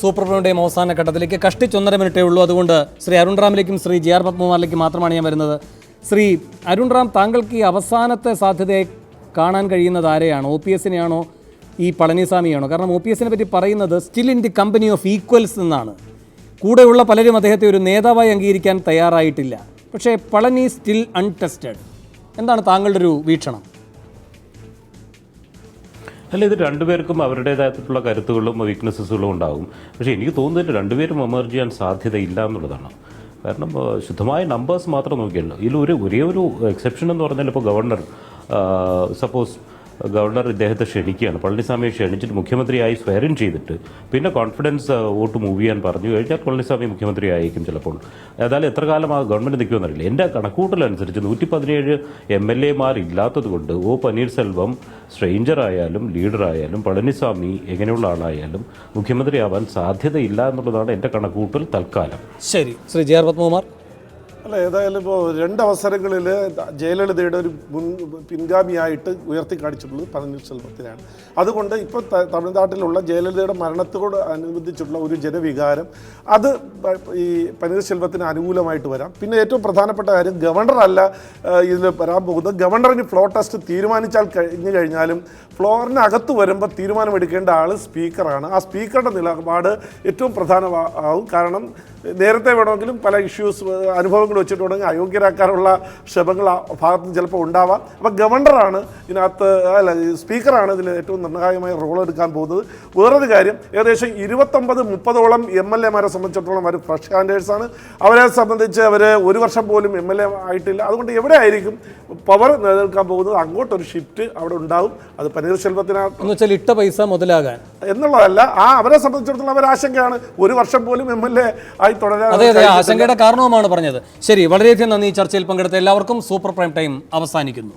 Super പ്രോയുടെ അവസാന ഘട്ടത്തിലേക്ക് കഷ്ടിച്ചൊന്നര മിനിറ്റേ ഉള്ളൂ. അതുകൊണ്ട് ശ്രീ അരുൺ റാമിലേക്കും ശ്രീ ജി ആർ പത്മകുമാറിലേക്കും മാത്രമാണ് ഞാൻ വരുന്നത്. ശ്രീ അരുൺ റാം താങ്കൾക്ക് ഈ അവസാനത്തെ സാധ്യതയെ കാണാൻ കഴിയുന്നത് ആരെയാണ്? ഒ പി എസിനെയാണോ? ഈ പളനിസ്വാമിയാണോ കാരണം ഒ പി എസിനെ പറ്റി പറയുന്നത് still in the company of equals എന്നാണ്. കൂടെയുള്ള പലരും അദ്ദേഹത്തെ ഒരു നേതാവായി അംഗീകരിക്കാൻ തയ്യാറായിട്ടില്ല. പക്ഷേ പളനി സ്റ്റിൽ അൺടെസ്റ്റഡ്. എന്താണ് താങ്കളുടെ ഒരു വീക്ഷണം? അല്ല ഇത് രണ്ടുപേർക്കും അവരുടേതായിട്ടുള്ള കരുത്തുകളും വീക്ക്നെസ്സുകളും ഉണ്ടാകും. പക്ഷേ എനിക്ക് തോന്നുന്നത് രണ്ടുപേരും എമർജ് ചെയ്യാൻ സാധ്യതയില്ല എന്നുള്ളതാണ്. കാരണം ശുദ്ധമായ നമ്പേഴ്സ് മാത്രം നോക്കിയല്ലോ ഇതിൽ ഒരു ഒരേ ഒരു എക്സെപ്ഷൻ എന്ന് പറഞ്ഞാൽ ഇപ്പോൾ ഗവർണർ സപ്പോസ് ഗവർണർ ഇദ്ദേഹത്തെ ക്ഷണിക്കുകയാണ്. പളനിസ്വാമിയെ ക്ഷണിച്ചിട്ട് മുഖ്യമന്ത്രിയായി സ്വയറിൻ ചെയ്തിട്ട് പിന്നെ കോൺഫിഡൻസ് വോട്ട് മൂവ് ചെയ്യാൻ പറഞ്ഞു കഴിഞ്ഞാൽ പളനിസ്വാമി മുഖ്യമന്ത്രി ആയിരിക്കും ചിലപ്പോൾ. ഏതായാലും എത്ര കാലം ആ ഗവൺമെന്റ് നിൽക്കുമെന്നറിയില്ല എന്റെ കണക്കൂട്ടലനുസരിച്ച് നൂറ്റി പതിനേഴ് എം എൽ എമാർ ഇല്ലാത്തത് കൊണ്ട് ഒ പനീർസെൽവം ലീഡർ ആയാലും പളനിസ്വാമി എങ്ങനെയുള്ള ആളായാലും മുഖ്യമന്ത്രിയാവാൻ സാധ്യതയില്ല എന്നുള്ളതാണ് എന്റെ കണക്കൂട്ടൽ തൽക്കാലം. ശരി. Shri G R Padmakumar. അല്ല ഏതായാലും ഇപ്പോൾ രണ്ടവസരങ്ങളിൽ ജയലളിതയുടെ ഒരു മുൻ പിൻഗാമിയായിട്ട് ഉയർത്തി കാണിച്ചിട്ടുള്ളത് പന്നീർസെൽവത്തിനാണ് അതുകൊണ്ട് ഇപ്പോൾ തമിഴ്നാട്ടിലുള്ള ജയലളിതയുടെ മരണത്തോട് അനുബന്ധിച്ചുള്ള ഒരു ജനവികാരം അത് ഈ പനീർശെൽവത്തിന് അനുകൂലമായിട്ട് വരാം. പിന്നെ ഏറ്റവും പ്രധാനപ്പെട്ട കാര്യം ഗവർണറല്ല ഇതിൽ വരാൻ പോകുന്നത്. ഗവർണറിന് ഫ്ലോ ടെസ്റ്റ് തീരുമാനിച്ചാൽ കഴിഞ്ഞു കഴിഞ്ഞാലും ഫ്ലോറിനകത്ത് വരുമ്പോൾ തീരുമാനമെടുക്കേണ്ട ആൾ സ്പീക്കറാണ്. ആ സ്പീക്കറുടെ നിലപാട് ഏറ്റവും പ്രധാനമാവും. കാരണം നേരത്തെ വേണമെങ്കിലും പല ഇഷ്യൂസ് അനുഭവങ്ങൾ വെച്ചിട്ടുണ്ടെങ്കിൽ അയോഗ്യരാക്കാനുള്ള ശ്രമങ്ങൾ ആ ഭാഗത്ത് നിന്ന് ചിലപ്പോൾ ഉണ്ടാവാം. അപ്പോൾ ഗവർണറാണ് ഇതിനകത്ത് അല്ല സ്പീക്കറാണ് ഇതിൽ ഏറ്റവും നിർണായകമായ റോൾ എടുക്കാൻ പോകുന്നത്. വേറൊരു കാര്യം ഏകദേശം ഇരുപത്തൊമ്പത് മുപ്പതോളം എം എൽ എമാരെ സംബന്ധിച്ചിടത്തോളം അവർ ഫ്രഷ് ഹാൻഡേഴ്സാണ് ആണ്. അവരെ സംബന്ധിച്ച് അവർ ഒരു വർഷം പോലും എം എൽ എ ആയിട്ടില്ല. അതുകൊണ്ട് എവിടെ ആയിരിക്കും പവർ നിലനിൽക്കാൻ പോകുന്നത്? അങ്ങോട്ടൊരു ഷിഫ്റ്റ് അവിടെ ഉണ്ടാവും. അത് പനീർശെൽവത്തിനകത്ത് ഇട്ട പൈസ മുതലാകാൻ. എന്നുള്ളതല്ല ആ അവരെ സംബന്ധിച്ചിടത്തോളം അവർ ആശങ്കയാണ്. ഒരു വർഷം പോലും എം എൽ എ ആയി തുടരാൻ അതെ അതെ ആശങ്കയുടെ കാരണവുമാണ് പറഞ്ഞത്. ശരി വളരെയധികം നന്ദി ചർച്ചയിൽ പങ്കെടുത്ത എല്ലാവർക്കും സൂപ്പർ പ്രൈം ടൈം അവസാനിക്കുന്നു.